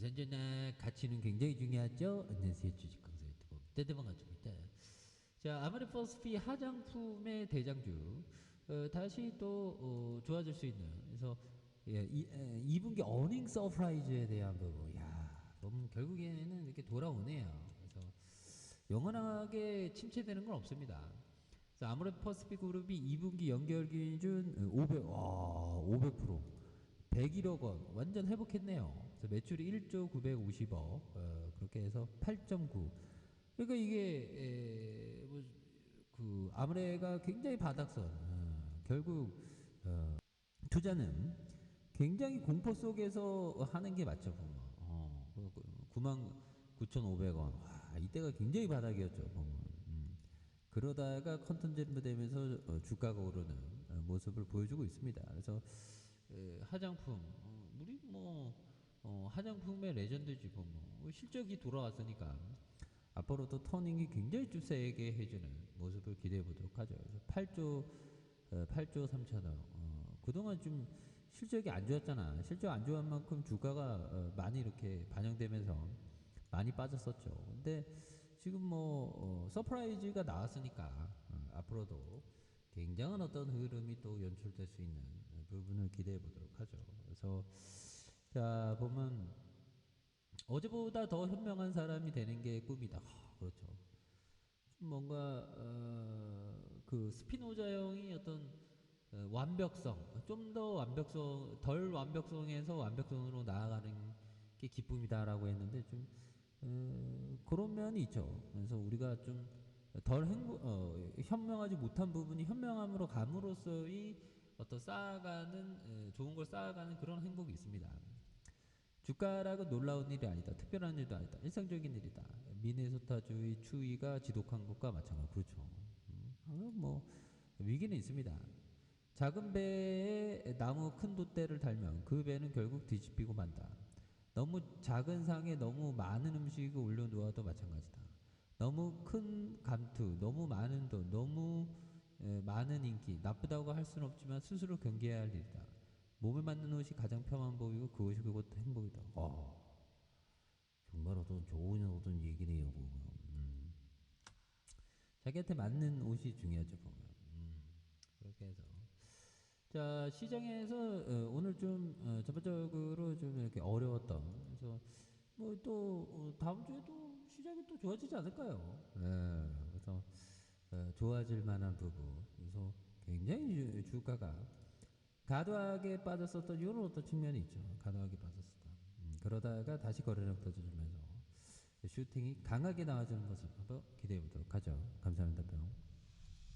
주산전화 가치는 굉장히 중요하죠. 안녕하세요 주식 강사 유튜브 대대방 가입니다 자 아마리퍼스피 화장품의 대장주 어, 다시 또 어, 좋아질 수 있는 그래서 예, 이, 에, 2분기 어닝 서프라이즈에 대한 부분 야 너무 결국에는 이렇게 돌아오네요. 그래서 영원하게 침체되는 건 없습니다. 그래서 아모레퍼스피 그룹이 2분기 연결 기준 500, 와, 500%, 101억 원 완전 회복했네요. 그래서 매출이 1조 950억, 어, 그렇게 해서 8.9. 그러니까 이게 에, 뭐, 그 아모레가 굉장히 바닥선. 어, 결국 어, 투자는 굉장히 공포 속에서 하는 게 맞죠. 어, 9만 9,500원. 와, 이때가 굉장히 바닥이었죠. 음. 그러다가 컨텐츠 되면서 어, 주가가 오르는 어, 모습을 보여주고 있습니다. 그래서 에, 화장품, 어, 우리 뭐 어, 화장품의 레전드지 보면 뭐 실적이 돌아왔으니까 앞으로도 터닝이 굉장히 좀 세게 해주는 모습을 기대해 보도록 하죠. 그래서 8조 어, 8조 3천억. 어, 그동안 좀 실적이 안 좋았잖아. 실적 안 좋은 만큼 주가가 어, 많이 이렇게 반영되면서 많이 빠졌었죠. 근데 지금 뭐 어, 서프라이즈가 나왔으니까 어, 앞으로도 굉장한 어떤 흐름이 또 연출될 수 있는 부분을 기대해 보도록 하죠. 그래서 자 보면 어제보다 더 현명한 사람이 되는 게 꿈이다. 하, 그렇죠. 좀 뭔가 어, 그 스피노자 형이 어떤 어, 완벽성, 좀 더 완벽성, 덜 완벽성에서 완벽성으로 나아가는 게 기쁨이다라고 했는데 좀 어, 그런 면이 있죠. 그래서 우리가 좀 덜 행복, 어, 현명하지 못한 부분이 현명함으로 감으로써의 어떤 쌓아가는 에, 좋은 걸 쌓아가는 그런 행복이 있습니다. 주가락은 놀라운 일이 아니다. 특별한 일도 아니다. 일상적인 일이다. 미네소타주의 추위가 지독한 것과 마찬가지. 그렇죠. 음, 아, 뭐 위기는 있습니다. 작은 배에 나무 큰 돛대를 달면 그 배는 결국 뒤집히고 만다. 너무 작은 상에 너무 많은 음식을 올려놓아도 마찬가지다. 너무 큰 감투, 너무 많은 돈, 너무 에, 많은 인기, 나쁘다고 할 수는 없지만 스스로 경계해야 할 일이다. 몸에 맞는 옷이 가장 편한 법이고 그것이 그것도 행복이다. 어, 정말 어떤 좋은 어떤 얘기네요 보면. 음. 자기한테 맞는 옷이 중요하죠 보면. 음. 그렇게 해서. 자 시장에서 어, 오늘 좀 어, 전반적으로 좀 이렇게 어려웠던 그래서 뭐또 어, 다음 주에도 시장이 또 좋아지지 않을까요? 네, 그래서 어, 좋아질 만한 부분 그래서 굉장히 주, 주가가 가도하게 빠졌었던 이런 어떤 측면이 있죠. 가도하게 빠졌었다. 음, 그러다가 다시 거래량 터져주면서 슈팅이 강하게 나와주는 한번 기대해 보도록 하죠. 감사합니다, 병.